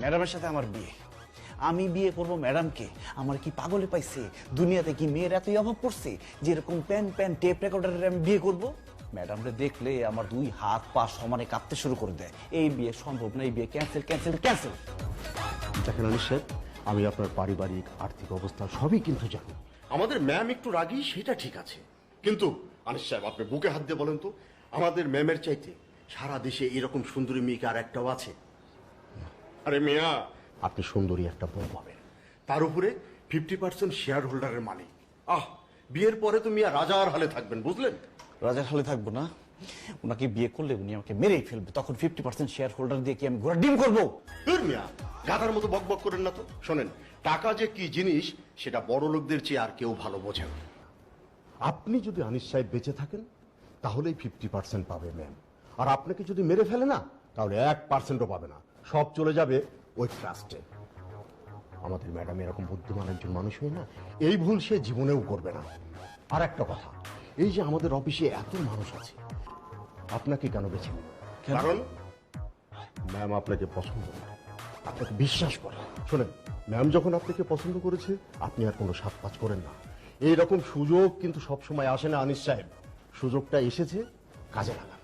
ম্যাডামের সাথে আমার বিয়ে। আমি বিয়ে করব ম্যাডামকে। আমার কি পাগলে পাইছে? দুনিয়াতে কি মেয়ের এতই অভাব পড়ছে যেরকম প্যান প্যান টেপ রেকর্ডারের আমি বিয়ে করব? ম্যাডামরে দেখলে আমার দুই হাত পা সমানে কাঁপতে শুরু করে দেয়। এই বিয়ে সম্ভব না এই বিয়ে ক্যান্সেল ক্যান্সেল ক্যান্সেল দেখেন আনিস সাহেব আমি আপনার পারিবারিক আর্থিক অবস্থা সবই কিন্তু জানি। আমাদের ম্যাম একটু রাগী সেটা ঠিক আছে। কিন্তু আনিস সাহেব আপনি বুকে হাত দিয়ে বলেন তো আমাদের ম্যামের চাইতে সারা দেশে এরকম সুন্দরী মেয়েকে আর একটাও আছে? আরে মিয়া। আপনি সুন্দরী একটা বউ পাবেন। তার উপরে ফিফটি পার্সেন্ট শেয়ার হোল্ডারের মালিক। আহ বিয়ের পরে তো মিয়া রাজার হালে থাকবেন বুঝলেন? রাজার হালে থাকব না? ওনাকে বিয়ে করলে উনি আমাকে মেরেই ফেলবে। তখন ফিফটি পার্সেন্ট শেয়ার হোল্ডার দিয়ে কি আমি ঘোড়া ডিম করব? মিয়া গাধার মতো বক বক করেন না তো। শোনেন টাকা যে কি জিনিস সেটা বড় লোকদের চেয়ে আর কেউ ভালো বোঝে না। আপনি যদি আনিস সাহেব বেঁচে থাকেন তাহলেই ফিফটি পার্সেন্ট পাবে ম্যাম আর আপনাকে যদি মেরে ফেলে না তাহলে এক পার্সেন্টও পাবে না। সব চলে যাবে ওই ট্রাস্টে আমাদের ম্যাডাম এরকম বুদ্ধিমান একজন মানুষ হয়ে না এই ভুল সে জীবনেও করবে না। আর একটা কথা এই যে আমাদের অফিসে এত মানুষ আছে আপনাকে কেন বেছে কারণ ম্যাম আপনাকে পছন্দ করে। আপনাকে বিশ্বাস করে। শোনেন ম্যাম যখন আপনাকে পছন্দ করেছে আপনি আর কোনো সাত পাঁচ করেন না। এই রকম সুযোগ কিন্তু সবসময় আসে না আনিস সাহেব। সুযোগটা এসেছে কাজে লাগা